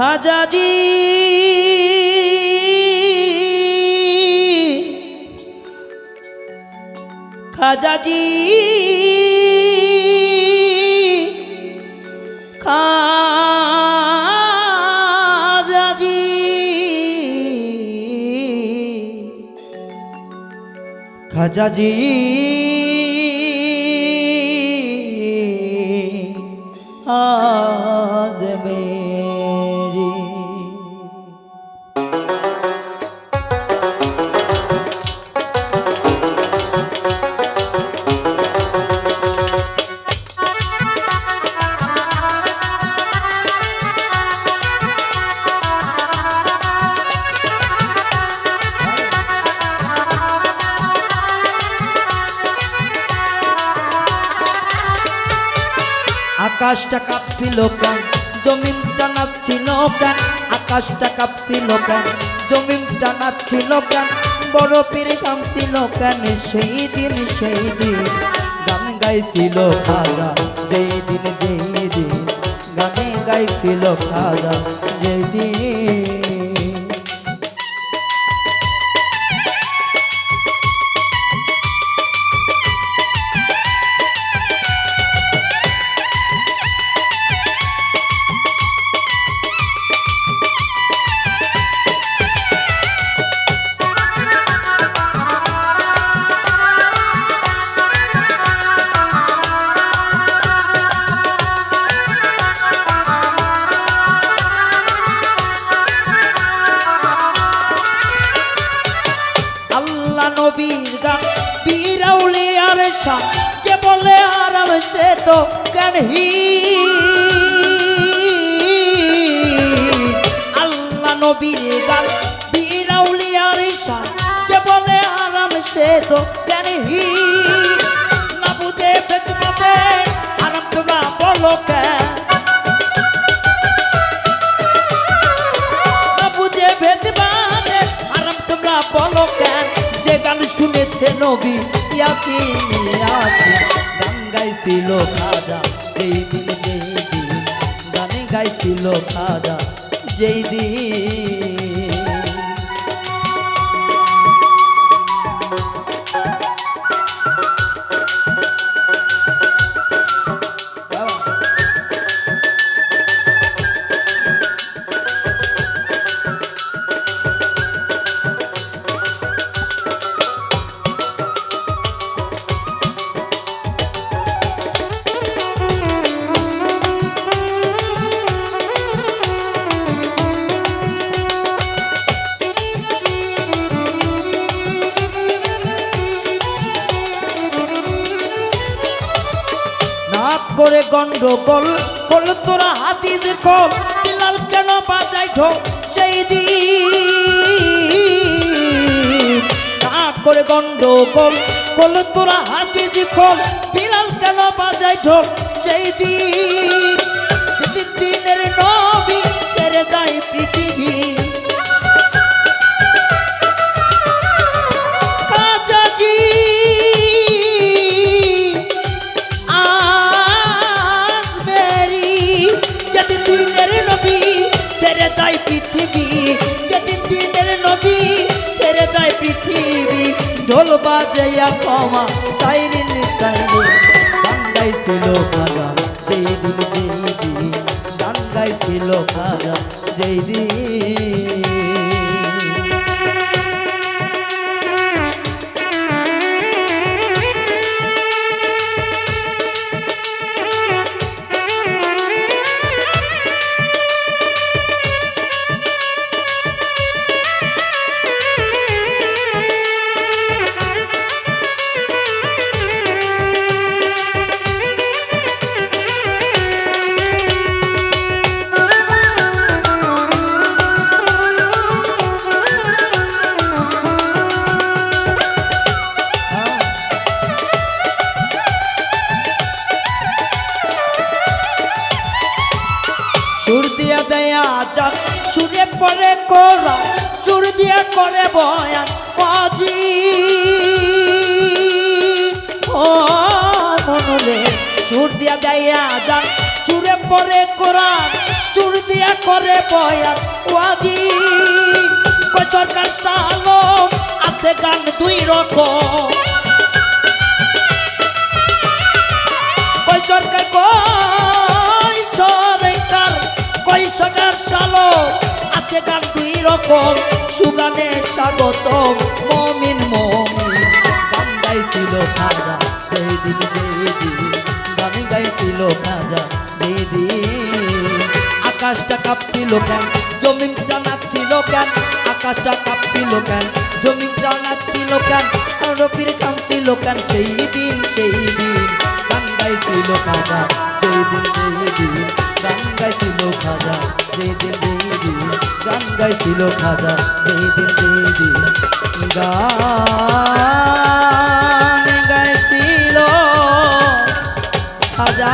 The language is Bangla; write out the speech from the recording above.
খাজাজি খাজাজি খাজাজি খাজাজি আকাশটা কাঁপছিল কেন? জমিনটা নাচছিল কেন? আকাশটা কাঁপছিল কেন? জমিনটা নাচছিল কেন? বড় পীর কামছিল কেন? সেই দিন সেই দিন গান গাইছিল খাজা। যেই দিন যেই দিন গানে গাইছিল খাজা। শাহ যে বলে আরাম সে তো জ্ঞানহী আল্লাহ নবীর গান বিরাউলিয়ার ইচ্ছা যে বলে আরাম সে তো জ্ঞানহী না বুঝে বেদনাতে আরাম তোমরা বলো কেন শুনেছে নবী ইয়াসিন ইয়াসিন গান গাইছিল খাজা যেই দিন যেই দিন গানে গাইছিল খাজা যেই দিন করে গন্ডগোল কল তোরা হাতির কল। বিলাল কেন বাজাই ঢোল সেই দিন? করে গন্ডগোল কল তোরা হাতির কল। বিলাল কেন বাজাই ঢোল সেই দিন? ঢোল বাজাইয়া চাইরিন চাইরে গান ছিল খাজা যেই দিন যেই দিন গান ছিল খাজা যেই দিন পরে কোরা সুর দিয়ে করে বয়ান আজি ও মনরে সুর দিয়া দেয়া যান চুরে পরে কোরআন সুর দিয়া করে বয়ান ওয়াজি সরকার সালো আছে গান দুই রকম রকম সুগানে স্বাগতম, মমিন মমিন। গাইছিল খাজা, যেই দিন যেই দিন। গান গাইছিল খাজা, যেই আকাশটা কাঁপছিল কেন? জমিনটা নাচছিল কেন? আকাশটা কাঁপছিল কেন? জমিনটা নাচছিল কেন? রবির কাঁপছিল কেন? সেই দিন সেই দিন। গান গাইছিল খাজা, যেই দিন গান গাইছিল খাজা যেই দিন। গান গাইছিল খাজা দেবী দিন গান গাইছিল খাজা।